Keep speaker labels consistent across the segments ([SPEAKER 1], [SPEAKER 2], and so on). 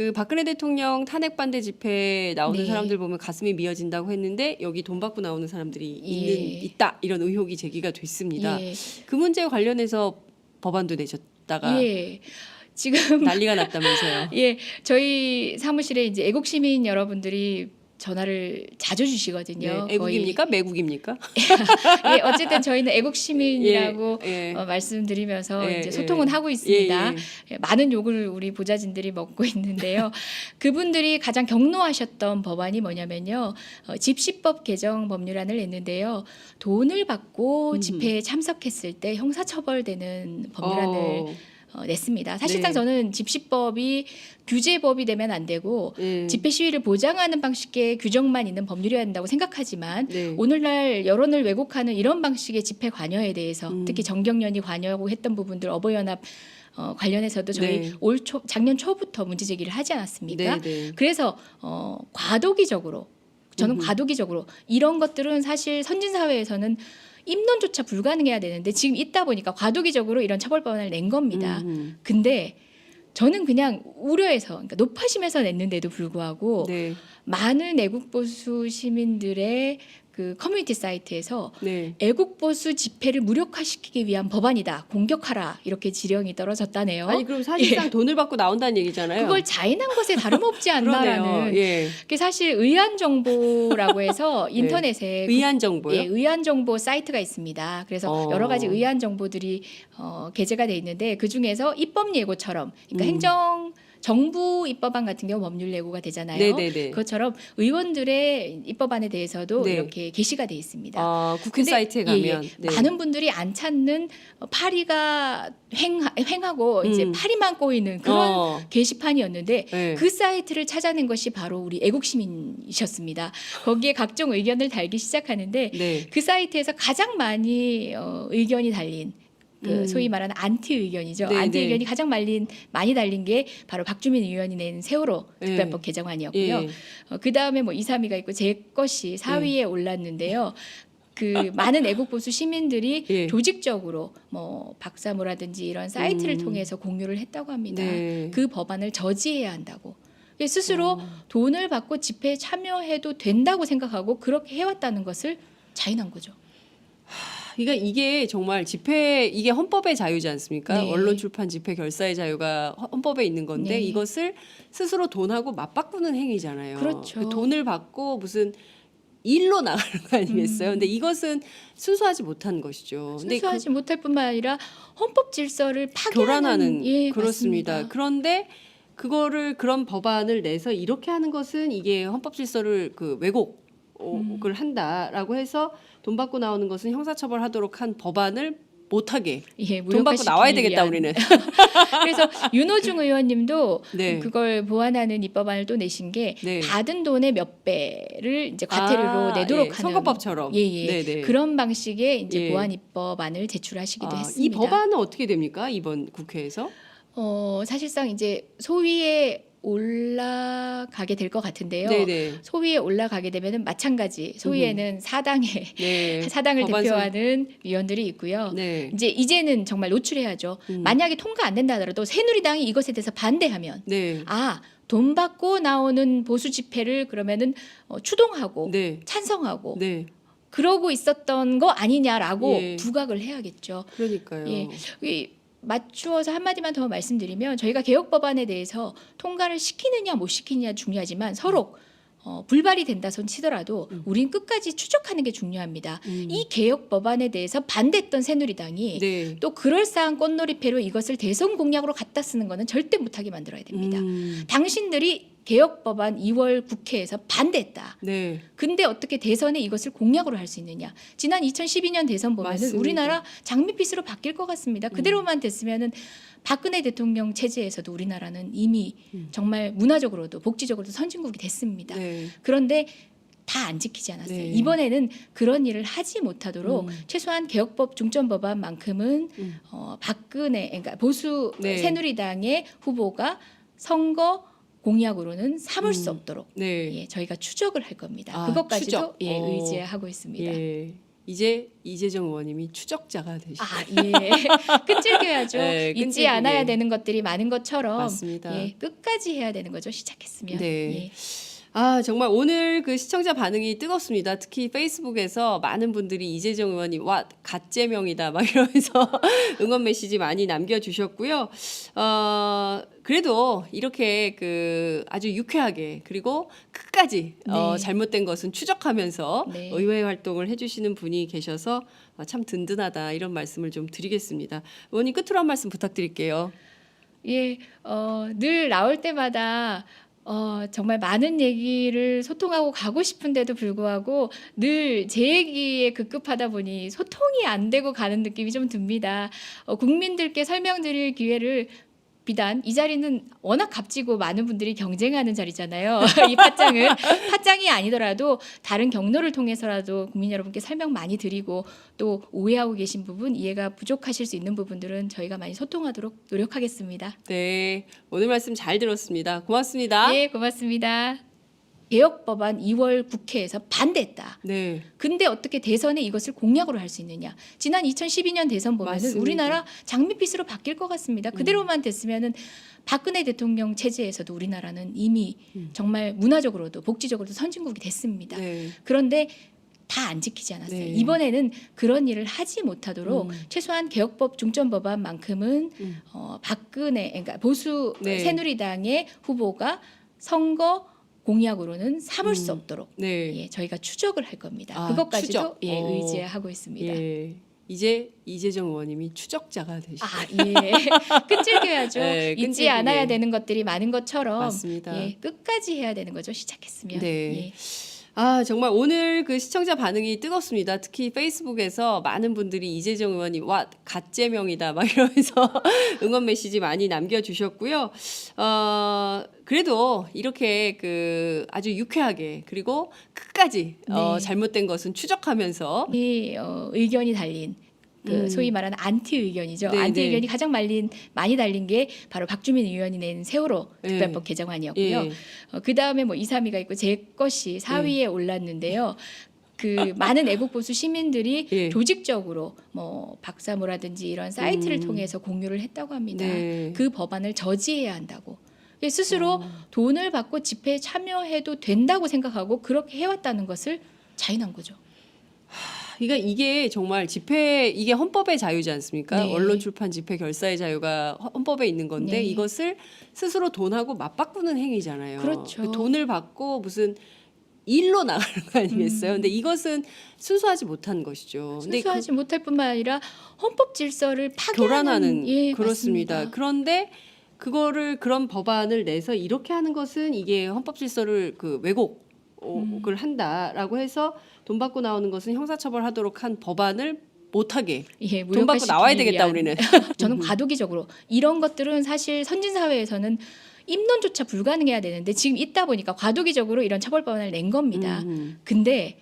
[SPEAKER 1] 그 박근혜 대통령 탄핵 반대 집회에 나오는
[SPEAKER 2] 네.
[SPEAKER 1] 사람들 보면 가슴이 미어진다고 했는데 여기 돈 받고 나오는 사람들이
[SPEAKER 2] 예.
[SPEAKER 1] 있는 있다 이런 의혹이 제기가 됐습니다.
[SPEAKER 2] 예.
[SPEAKER 1] 그 문제 관련해서 법안도 내셨다가
[SPEAKER 2] 예. 지금
[SPEAKER 1] 난리가 났다면서요.
[SPEAKER 2] 예, 저희 사무실에 이제 애국 시민 여러분들이 전화를 자주 주시거든요.
[SPEAKER 1] 네, 애국입니까? 매국입니까?
[SPEAKER 2] 거의, 예, 어쨌든 저희는 애국 시민이라고
[SPEAKER 1] 예, 예.
[SPEAKER 2] 어, 말씀드리면서
[SPEAKER 1] 예,
[SPEAKER 2] 이제 소통은
[SPEAKER 1] 예.
[SPEAKER 2] 하고 있습니다.
[SPEAKER 1] 예,
[SPEAKER 2] 예, 많은 욕을 우리 보좌진들이 먹고 있는데요. 그분들이 가장 경로하셨던 법안이 뭐냐면요. 어, 집시법 개정 법률안을 냈는데요. 돈을 받고
[SPEAKER 1] 음.
[SPEAKER 2] 집회에 참석했을 때 형사처벌되는 법률안을
[SPEAKER 1] 어,
[SPEAKER 2] 어, 냈습니다. 사실상
[SPEAKER 1] 네.
[SPEAKER 2] 저는 집시법이 규제법이 되면 안 되고
[SPEAKER 1] 예.
[SPEAKER 2] 집회 시위를 보장하는 방식의 규정만 있는 법률이어야 한다고 생각하지만
[SPEAKER 1] 네.
[SPEAKER 2] 오늘날 여론을 왜곡하는 이런 방식의 집회 관여에 대해서
[SPEAKER 1] 음.
[SPEAKER 2] 특히 정경련이 관여하고 했던 부분들 어버이연합 어, 관련해서도 저희
[SPEAKER 1] 네.
[SPEAKER 2] 올 초, 작년 초부터 문제 제기를 하지 않았습니까?
[SPEAKER 1] 네, 네.
[SPEAKER 2] 그래서 어, 과도기적으로 저는
[SPEAKER 1] 음흠.
[SPEAKER 2] 과도기적으로 이런 것들은 사실 선진 사회에서는 입론조차 불가능해야 되는데 지금 있다 보니까 과도기적으로 이런 처벌법안을 낸 겁니다.
[SPEAKER 1] 음,
[SPEAKER 2] 근데 저는 그냥 우려해서 그러니까 높아심에서 냈는데도 불구하고
[SPEAKER 1] 네,
[SPEAKER 2] 많은 애국 보수 시민들의 그 커뮤니티 사이트에서
[SPEAKER 1] 네.
[SPEAKER 2] 애국 보수 집회를 무력화시키기 위한 법안이다 공격하라 이렇게 지령이 떨어졌다네요.
[SPEAKER 1] 아니 그럼 사실상 돈을 받고 나온다는 얘기잖아요.
[SPEAKER 2] 그걸 자인한 것에 다름없지 않나라는.
[SPEAKER 1] 예.
[SPEAKER 2] 그게 사실 의안 정보라고 해서 인터넷에
[SPEAKER 1] 의안 정보요.
[SPEAKER 2] 예, 의안 정보 사이트가 있습니다. 그래서
[SPEAKER 1] 어.
[SPEAKER 2] 여러 가지 의안 정보들이 어, 게재가 돼 있는데 그 중에서 입법 예고처럼 그러니까
[SPEAKER 1] 음.
[SPEAKER 2] 행정 정부 입법안 같은 경우 법률 예고가 되잖아요.
[SPEAKER 1] 네네네.
[SPEAKER 2] 그것처럼 의원들의 입법안에 대해서
[SPEAKER 1] 네.
[SPEAKER 2] 이렇게 게시가 돼 있습니다.
[SPEAKER 1] 아, 국회
[SPEAKER 2] 근데,
[SPEAKER 1] 사이트에
[SPEAKER 2] 예, 예.
[SPEAKER 1] 가면 네.
[SPEAKER 2] 많은 분들이 안 찾는 어, 파리가 횡, 횡하고 이제
[SPEAKER 1] 음.
[SPEAKER 2] 파리만 꼬이는 그런
[SPEAKER 1] 어,
[SPEAKER 2] 게시판이었는데
[SPEAKER 1] 네.
[SPEAKER 2] 그 사이트를 찾아낸 것이 바로 우리 애국 시민이셨습니다. 거기에 각종 의견을 달기 시작하는데
[SPEAKER 1] 네.
[SPEAKER 2] 그 사이트에서 가장 많이 어, 의견이 달린 그
[SPEAKER 1] 음.
[SPEAKER 2] 소위 말하는 안티 의견이죠.
[SPEAKER 1] 네,
[SPEAKER 2] 안티
[SPEAKER 1] 네.
[SPEAKER 2] 의견이 가장 말린 많이 달린 게 바로 박주민 의원이 낸 세월호
[SPEAKER 1] 예.
[SPEAKER 2] 특별법 개정안이었고요.
[SPEAKER 1] 예.
[SPEAKER 2] 어, 그 다음에 뭐 2, 3위가 있고 제 것이 4위에 올랐는데요. 그 많은 애국 보수 시민들이
[SPEAKER 1] 예.
[SPEAKER 2] 조직적으로 뭐 박사모라든지 이런 사이트를
[SPEAKER 1] 음.
[SPEAKER 2] 통해서 공유를 했다고 합니다.
[SPEAKER 1] 네.
[SPEAKER 2] 그 법안을 저지해야 한다고. 스스로
[SPEAKER 1] 어.
[SPEAKER 2] 돈을 받고 집회에 참여해도 된다고 생각하고 그렇게 해왔다는 것을 자인한 거죠.
[SPEAKER 1] 그러니까 이게 정말 집회 이게 헌법의 자유지 않습니까?
[SPEAKER 2] 네.
[SPEAKER 1] 언론 출판 집회 결사의 자유가 헌- 헌법에 있는 건데
[SPEAKER 2] 네.
[SPEAKER 1] 이것을 스스로 돈하고 맞바꾸는 행위잖아요.
[SPEAKER 2] 그렇죠.
[SPEAKER 1] 그 돈을 받고 무슨 일로 나가는 거 아니겠어요?
[SPEAKER 2] 음.
[SPEAKER 1] 근데 이것은 순수하지 못한 것이죠. 그
[SPEAKER 2] 순수하지 못할 뿐만 아니라 헌법 질서를 파괴하는 예,
[SPEAKER 1] 그렇습니다.
[SPEAKER 2] 맞습니다.
[SPEAKER 1] 그런데 그거를 그런 법안을 내서 이렇게 하는 것은 이게 헌법 질서를 그 왜곡 을
[SPEAKER 2] 음.
[SPEAKER 1] 한다라고 해서 돈 받고 나오는 것은 형사처벌하도록 한 법안을 못하게
[SPEAKER 2] 예,
[SPEAKER 1] 돈 받고 나와야 되겠다
[SPEAKER 2] 위한.
[SPEAKER 1] 우리는.
[SPEAKER 2] 그래서 윤호중 의원님도
[SPEAKER 1] 네.
[SPEAKER 2] 그걸 보완하는 입법안을 또 내신 게
[SPEAKER 1] 네.
[SPEAKER 2] 받은 돈의 몇 배를 이제 과태료로
[SPEAKER 1] 아,
[SPEAKER 2] 내도록
[SPEAKER 1] 예,
[SPEAKER 2] 하는
[SPEAKER 1] 선거법처럼.
[SPEAKER 2] 예, 예.
[SPEAKER 1] 네네.
[SPEAKER 2] 그런 방식의 이제
[SPEAKER 1] 예.
[SPEAKER 2] 보완 입법안을 제출하시기도
[SPEAKER 1] 아,
[SPEAKER 2] 했습니다.
[SPEAKER 1] 이 법안은 어떻게 됩니까 이번 국회에서?
[SPEAKER 2] 어, 사실상 이제 소위에 올라가게 될 것 같은데요.
[SPEAKER 1] 네네.
[SPEAKER 2] 소위에 올라가게 되면은 마찬가지 소위에는 사당의
[SPEAKER 1] 네.
[SPEAKER 2] 사당을
[SPEAKER 1] 법안
[SPEAKER 2] 대표하는 위원들이 있고요.
[SPEAKER 1] 네.
[SPEAKER 2] 이제 이제는 정말 노출해야죠.
[SPEAKER 1] 음.
[SPEAKER 2] 만약에 통과 안 된다 하더라도 새누리당이 이것에 대해서 반대하면
[SPEAKER 1] 네.
[SPEAKER 2] 아, 돈 받고 나오는 보수 집회를 그러면은 어, 추동하고
[SPEAKER 1] 네.
[SPEAKER 2] 찬성하고
[SPEAKER 1] 네.
[SPEAKER 2] 그러고 있었던 거 아니냐라고
[SPEAKER 1] 예.
[SPEAKER 2] 부각을 해야겠죠.
[SPEAKER 1] 그러니까요.
[SPEAKER 2] 예. 이 맞추어서 한마디만 더 말씀드리면 저희가 개혁 법안에 대해서 통과를 시키느냐 못 시키느냐 중요하지만 서로 어, 불발이 된다 손 치더라도
[SPEAKER 1] 음.
[SPEAKER 2] 우린 끝까지 추적하는 게 중요합니다.
[SPEAKER 1] 음.
[SPEAKER 2] 이 개혁 법안에 대해서 반대했던 새누리당이
[SPEAKER 1] 네.
[SPEAKER 2] 또 그럴싸한 꽃놀이패로 이것을 대선 공약으로 갖다 쓰는 거는 절대 못하게 만들어야 됩니다.
[SPEAKER 1] 음.
[SPEAKER 2] 당신들이 개혁 법안 2월 국회에서 반대했다.
[SPEAKER 1] 네.
[SPEAKER 2] 근데 어떻게 대선에 이것을 공약으로 할 수 있느냐? 지난 2012년 대선 보면은
[SPEAKER 1] 맞습니다.
[SPEAKER 2] 우리나라 장밋빛으로 바뀔 것 같습니다. 그대로만 됐으면은 박근혜 대통령 체제에서도 우리나라는 이미
[SPEAKER 1] 음.
[SPEAKER 2] 정말 문화적으로도 복지적으로도 선진국이 됐습니다.
[SPEAKER 1] 네.
[SPEAKER 2] 그런데 다 안 지키지 않았어요.
[SPEAKER 1] 네.
[SPEAKER 2] 이번에는 그런 일을 하지 못하도록
[SPEAKER 1] 음.
[SPEAKER 2] 최소한 개혁법 중점 법안만큼은
[SPEAKER 1] 음.
[SPEAKER 2] 어, 박근혜 그러니까 보수
[SPEAKER 1] 네.
[SPEAKER 2] 새누리당의 후보가 선거 공약으로는 삼을 수
[SPEAKER 1] 음.
[SPEAKER 2] 없도록
[SPEAKER 1] 네.
[SPEAKER 2] 예, 저희가 추적을 할 겁니다.
[SPEAKER 1] 아,
[SPEAKER 2] 그것까지도
[SPEAKER 1] 추적.
[SPEAKER 2] 예,
[SPEAKER 1] 어.
[SPEAKER 2] 의지하고 있습니다.
[SPEAKER 1] 예. 이제 이재정 의원님이 추적자가 되시.
[SPEAKER 2] 아, 예. 끈질겨야죠.
[SPEAKER 1] 네,
[SPEAKER 2] 잊지
[SPEAKER 1] 끈질기게.
[SPEAKER 2] 않아야 되는 것들이 많은 것처럼
[SPEAKER 1] 맞습니다.
[SPEAKER 2] 예, 끝까지 해야 되는 거죠. 시작했으면.
[SPEAKER 1] 네.
[SPEAKER 2] 예.
[SPEAKER 1] 아 정말 오늘 그 시청자 반응이 뜨겁습니다. 특히 페이스북에서 많은 분들이 이재정 의원님 와 갓제명이다 막 이러면서 응원 메시지 많이 남겨주셨고요. 어 그래도 이렇게 그 아주 유쾌하게 그리고 끝까지 어,
[SPEAKER 2] 네.
[SPEAKER 1] 잘못된 것은 추적하면서
[SPEAKER 2] 네.
[SPEAKER 1] 의회 활동을 해주시는 분이 계셔서 어, 참 든든하다 이런 말씀을 좀 드리겠습니다. 의원님 끝으로 한 말씀 부탁드릴게요.
[SPEAKER 2] 예, 어, 늘 나올 때마다 어, 정말 많은 얘기를 소통하고 가고 싶은데도 불구하고 늘 제 얘기에 급급하다 보니 소통이 안 되고 가는 느낌이 좀 듭니다. 어, 국민들께 설명드릴 기회를 비단 이 자리는 워낙 값지고 많은 분들이 경쟁하는 자리잖아요. 이 팟짱은 팟짱이 아니더라도 다른 경로를 통해서라도 국민 여러분께 설명 많이 드리고 또 오해하고 계신 부분 이해가 부족하실 수 있는 부분들은 저희가 많이 소통하도록 노력하겠습니다.
[SPEAKER 1] 네 오늘 말씀 잘 들었습니다. 고맙습니다.
[SPEAKER 2] 네, 고맙습니다. 개혁 법안 2월 국회에서 반대했다.
[SPEAKER 1] 네.
[SPEAKER 2] 근데 어떻게 대선에 이것을 공약으로 할 수 있느냐? 지난 2012년 대선 보면은
[SPEAKER 1] 맞습니다. 음.
[SPEAKER 2] 우리나라 장밋빛으로 바뀔 것 같습니다. 그대로만 됐으면은 박근혜 대통령 체제에서도 우리나라는 이미
[SPEAKER 1] 음.
[SPEAKER 2] 정말 문화적으로도 복지적으로도 선진국이 됐습니다.
[SPEAKER 1] 네.
[SPEAKER 2] 그런데 다 안 지키지 않았어요.
[SPEAKER 1] 네.
[SPEAKER 2] 이번에는 그런 일을 하지 못하도록
[SPEAKER 1] 음.
[SPEAKER 2] 최소한 개혁법 중점 법안만큼은
[SPEAKER 1] 음.
[SPEAKER 2] 어, 박근혜 그러니까 보수
[SPEAKER 1] 네.
[SPEAKER 2] 새누리당의 후보가 선거 공약으로는 삼을 수
[SPEAKER 1] 음.
[SPEAKER 2] 없도록
[SPEAKER 1] 네.
[SPEAKER 2] 예, 저희가 추적을 할 겁니다.
[SPEAKER 1] 아,
[SPEAKER 2] 그것까지도
[SPEAKER 1] 추적.
[SPEAKER 2] 예,
[SPEAKER 1] 어.
[SPEAKER 2] 의지하고 있습니다.
[SPEAKER 1] 예. 이제 이재정 의원님이 추적자가 되시.
[SPEAKER 2] 아, 예. 끈질겨야죠.
[SPEAKER 1] 네,
[SPEAKER 2] 잊지
[SPEAKER 1] 끈질기게.
[SPEAKER 2] 않아야 되는 것들이 많은 것처럼
[SPEAKER 1] 맞습니다.
[SPEAKER 2] 예, 끝까지 해야 되는 거죠. 시작했으면.
[SPEAKER 1] 네.
[SPEAKER 2] 예.
[SPEAKER 1] 아 정말 오늘 그 시청자 반응이 뜨겁습니다. 특히 페이스북에서 많은 분들이 이재정 의원님 와 갓제명이다 막 이러면서 응원 메시지 많이 남겨주셨고요. 어 그래도 이렇게 그 아주 유쾌하게 그리고 끝까지 어,
[SPEAKER 2] 네.
[SPEAKER 1] 잘못된 것은 추적하면서
[SPEAKER 2] 이 어, 의견이 달린 그
[SPEAKER 1] 음.
[SPEAKER 2] 소위 말하는 안티 의견이죠.
[SPEAKER 1] 네,
[SPEAKER 2] 안티
[SPEAKER 1] 네.
[SPEAKER 2] 의견이 가장 말린 많이 달린 게 바로 박주민 의원이 낸 세월호
[SPEAKER 1] 네.
[SPEAKER 2] 특별법 개정안이었고요.
[SPEAKER 1] 예.
[SPEAKER 2] 어, 그 다음에 뭐 2, 3위가 있고 제 것이 4위에
[SPEAKER 1] 네.
[SPEAKER 2] 올랐는데요. 그 많은 애국 보수 시민들이
[SPEAKER 1] 예.
[SPEAKER 2] 조직적으로 뭐 박사모라든지 이런 사이트를
[SPEAKER 1] 음.
[SPEAKER 2] 통해서 공유를 했다고 합니다.
[SPEAKER 1] 네.
[SPEAKER 2] 그 법안을 저지해야 한다고. 스스로
[SPEAKER 1] 어.
[SPEAKER 2] 돈을 받고 집회에 참여해도 된다고 생각하고 그렇게 해왔다는 것을 자인한 거죠.
[SPEAKER 1] 그러니까 이게 정말 집회 이게 헌법의 자유지 않습니까?
[SPEAKER 2] 네.
[SPEAKER 1] 언론 출판 집회 결사의 자유가 허- 헌법에 있는 건데
[SPEAKER 2] 네.
[SPEAKER 1] 이것을 스스로 돈하고 맞바꾸는 행위잖아요.
[SPEAKER 2] 그렇죠.
[SPEAKER 1] 그 돈을 받고 무슨 일로 나가는 거 아니겠어요?
[SPEAKER 2] 음.
[SPEAKER 1] 근데 이것은 순수하지 못한 것이죠. 근데
[SPEAKER 2] 순수하지 못할 뿐만 아니라 헌법 질서를
[SPEAKER 1] 그
[SPEAKER 2] 파괴하는 예,
[SPEAKER 1] 그렇습니다.
[SPEAKER 2] 맞습니다.
[SPEAKER 1] 그런데 그거를 그런 법안을 내서 이렇게 하는 것은 이게 헌법 질서를 그 왜곡을 한다라고 해서 돈 받고 나오는 것은 형사처벌하도록 한 법안을 못하게
[SPEAKER 2] 예,
[SPEAKER 1] 돈 받고 나와야 되겠다
[SPEAKER 2] 위한
[SPEAKER 1] 우리는.
[SPEAKER 2] 저는 과도기적으로 이런 것들은 사실 선진 사회에서는 입론조차 불가능해야 되는데 지금 있다 보니까 과도기적으로 이런 처벌법안을 낸 겁니다.
[SPEAKER 1] 음,
[SPEAKER 2] 근데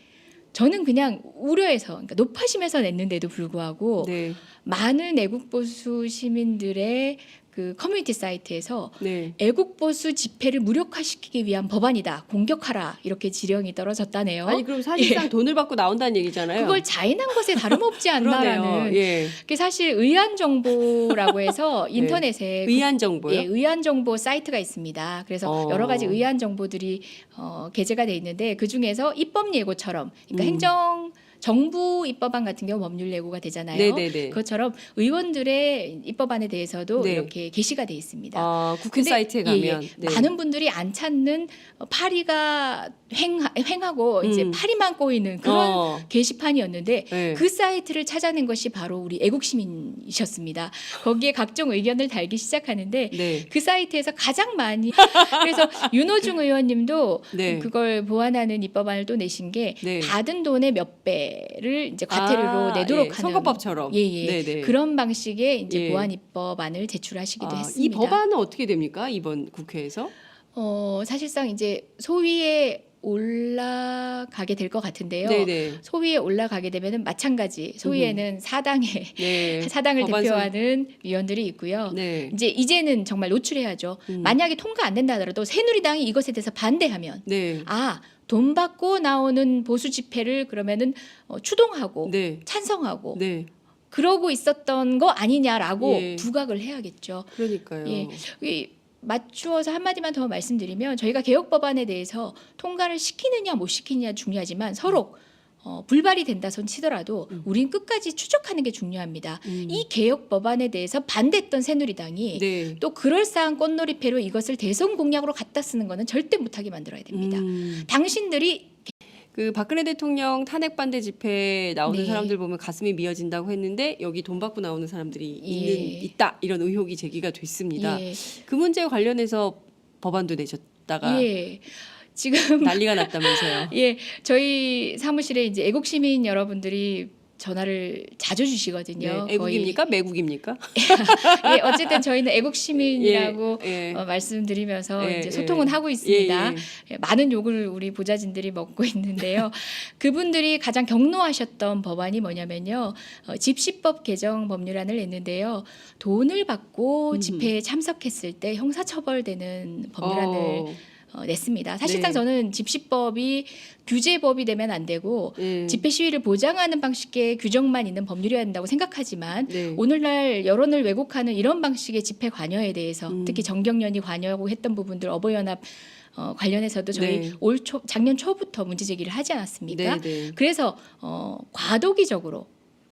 [SPEAKER 2] 저는 그냥 우려해서 그러니까 높아심에서 냈는데도 불구하고
[SPEAKER 1] 네,
[SPEAKER 2] 많은 애국 보수 시민들의 그 커뮤니티 사이트에서
[SPEAKER 1] 네.
[SPEAKER 2] 애국 보수 집회를 무력화시키기 위한 법안이다. 공격하라. 이렇게 지령이 떨어졌다네요.
[SPEAKER 1] 아니 그럼 사실상 돈을 받고 나온다는 얘기잖아요.
[SPEAKER 2] 그걸 자인한 것에 다름없지 않나라는.
[SPEAKER 1] 예.
[SPEAKER 2] 그게 사실 의안 정보라고 해서 인터넷에
[SPEAKER 1] 의안 정보요.
[SPEAKER 2] 예, 의안 정보 사이트가 있습니다. 그래서
[SPEAKER 1] 어.
[SPEAKER 2] 여러 가지 의안 정보들이 어, 게재가 돼 있는데 그 중에서 입법 예고처럼 그러니까
[SPEAKER 1] 음.
[SPEAKER 2] 행정 정부 입법안 같은 경우 법률 예고가 되잖아요.
[SPEAKER 1] 네네네.
[SPEAKER 2] 그것처럼 의원들의 입법안에 대해서도
[SPEAKER 1] 네.
[SPEAKER 2] 이렇게 게시가 돼 있습니다.
[SPEAKER 1] 아, 국회
[SPEAKER 2] 근데
[SPEAKER 1] 사이트에
[SPEAKER 2] 예, 예.
[SPEAKER 1] 가면 네.
[SPEAKER 2] 많은 분들이 안 찾는 어, 파리가 횡하, 횡하고 이제
[SPEAKER 1] 음.
[SPEAKER 2] 파리만 꼬이는 그런
[SPEAKER 1] 어,
[SPEAKER 2] 게시판이었는데
[SPEAKER 1] 네.
[SPEAKER 2] 그 사이트를 찾아낸 것이 바로 우리 애국 시민이셨습니다. 거기에 각종 의견을 달기 시작하는데
[SPEAKER 1] 네.
[SPEAKER 2] 그 사이트에서 가장 많이 그래서 윤호중 의원님도
[SPEAKER 1] 네.
[SPEAKER 2] 그걸 보완하는 입법안을 또 내신 게
[SPEAKER 1] 네.
[SPEAKER 2] 받은 돈의 몇 배를 이제 과태료로
[SPEAKER 1] 아,
[SPEAKER 2] 내도록
[SPEAKER 1] 예,
[SPEAKER 2] 하는
[SPEAKER 1] 선거법처럼.
[SPEAKER 2] 예예
[SPEAKER 1] 네네.
[SPEAKER 2] 그런 방식의 이제
[SPEAKER 1] 예.
[SPEAKER 2] 보완 입법안을 제출하시기도
[SPEAKER 1] 아,
[SPEAKER 2] 했습니다.
[SPEAKER 1] 이 법안은 어떻게 됩니까? 이번 국회에서?
[SPEAKER 2] 어, 사실상 이제 소위의 올라가게 될 것 같은데요.
[SPEAKER 1] 네네.
[SPEAKER 2] 소위에 올라가게 되면은 마찬가지 소위에는 사당의
[SPEAKER 1] 네.
[SPEAKER 2] 사당을
[SPEAKER 1] 법안서-
[SPEAKER 2] 대표하는 위원들이 있고요.
[SPEAKER 1] 네.
[SPEAKER 2] 이제 이제는 정말 노출해야죠.
[SPEAKER 1] 음.
[SPEAKER 2] 만약에 통과 안 된다 하더라도 새누리당이 이것에 대해서 반대하면
[SPEAKER 1] 네.
[SPEAKER 2] 아 돈 받고 나오는 보수 집회를 그러면은 어, 추동하고
[SPEAKER 1] 네.
[SPEAKER 2] 찬성하고
[SPEAKER 1] 네.
[SPEAKER 2] 그러고 있었던 거 아니냐라고
[SPEAKER 1] 예.
[SPEAKER 2] 부각을 해야겠죠.
[SPEAKER 1] 그러니까요.
[SPEAKER 2] 예. 이 맞추어서 한마디만 더 말씀드리면 저희가 개혁 법안에 대해서 통과를 시키느냐 못 시키느냐 중요하지만 서로 어, 불발이 된다 손 치더라도
[SPEAKER 1] 음.
[SPEAKER 2] 우린 끝까지 추적하는 게 중요합니다.
[SPEAKER 1] 음.
[SPEAKER 2] 이 개혁 법안에 대해서 반대했던 새누리당이
[SPEAKER 1] 네.
[SPEAKER 2] 또 그럴싸한 꽃놀이패로 이것을 대선 공약으로 갖다 쓰는 거는 절대 못하게 만들어야 됩니다.
[SPEAKER 1] 음.
[SPEAKER 2] 당신들이
[SPEAKER 1] 그 박근혜 대통령 탄핵 반대 집회 나오는
[SPEAKER 2] 네.
[SPEAKER 1] 사람들 보면 가슴이 미어진다고 했는데 여기 돈 받고 나오는 사람들이
[SPEAKER 2] 예.
[SPEAKER 1] 있는 있다 이런 의혹이 제기가 됐습니다.
[SPEAKER 2] 예,
[SPEAKER 1] 그 문제 관련해서 법안도 내셨다가
[SPEAKER 2] 예. 지금
[SPEAKER 1] 난리가 났다면서요.
[SPEAKER 2] 예, 저희 사무실에 이제 애국 시민 여러분들이 전화를 자주 주시거든요.
[SPEAKER 1] 네. 애국입니까? 매국입니까?
[SPEAKER 2] 거의. 예, 어쨌든 저희는 애국 시민이라고
[SPEAKER 1] 예.
[SPEAKER 2] 어, 말씀드리면서
[SPEAKER 1] 예,
[SPEAKER 2] 이제
[SPEAKER 1] 예.
[SPEAKER 2] 소통은 하고
[SPEAKER 1] 예,
[SPEAKER 2] 있습니다.
[SPEAKER 1] 예.
[SPEAKER 2] 예, 많은 욕을 우리 보좌진들이 먹고 있는데요. 그분들이 가장 경로하셨던 법안이 뭐냐면요. 어, 집시법 개정 법률안을 냈는데요. 돈을 받고
[SPEAKER 1] 음.
[SPEAKER 2] 집회에 참석했을 때 형사처벌되는 법률안을
[SPEAKER 1] 어,
[SPEAKER 2] 어, 냈습니다. 사실상
[SPEAKER 1] 네.
[SPEAKER 2] 저는 집시법이 규제법이 되면 안 되고
[SPEAKER 1] 예.
[SPEAKER 2] 집회 시위를 보장하는 방식의 규정만 있는 법률이어야 된다고 생각하지만
[SPEAKER 1] 네.
[SPEAKER 2] 오늘날 여론을 왜곡하는 이런 방식의 집회 관여에 대해서
[SPEAKER 1] 음.
[SPEAKER 2] 특히 정경련이 관여하고 했던 부분들 어버이연합 어, 관련해서도 저희
[SPEAKER 1] 네.
[SPEAKER 2] 올 초, 작년 초부터 문제 제기를 하지 않았습니까?
[SPEAKER 1] 네, 네.
[SPEAKER 2] 그래서 어, 과도기적으로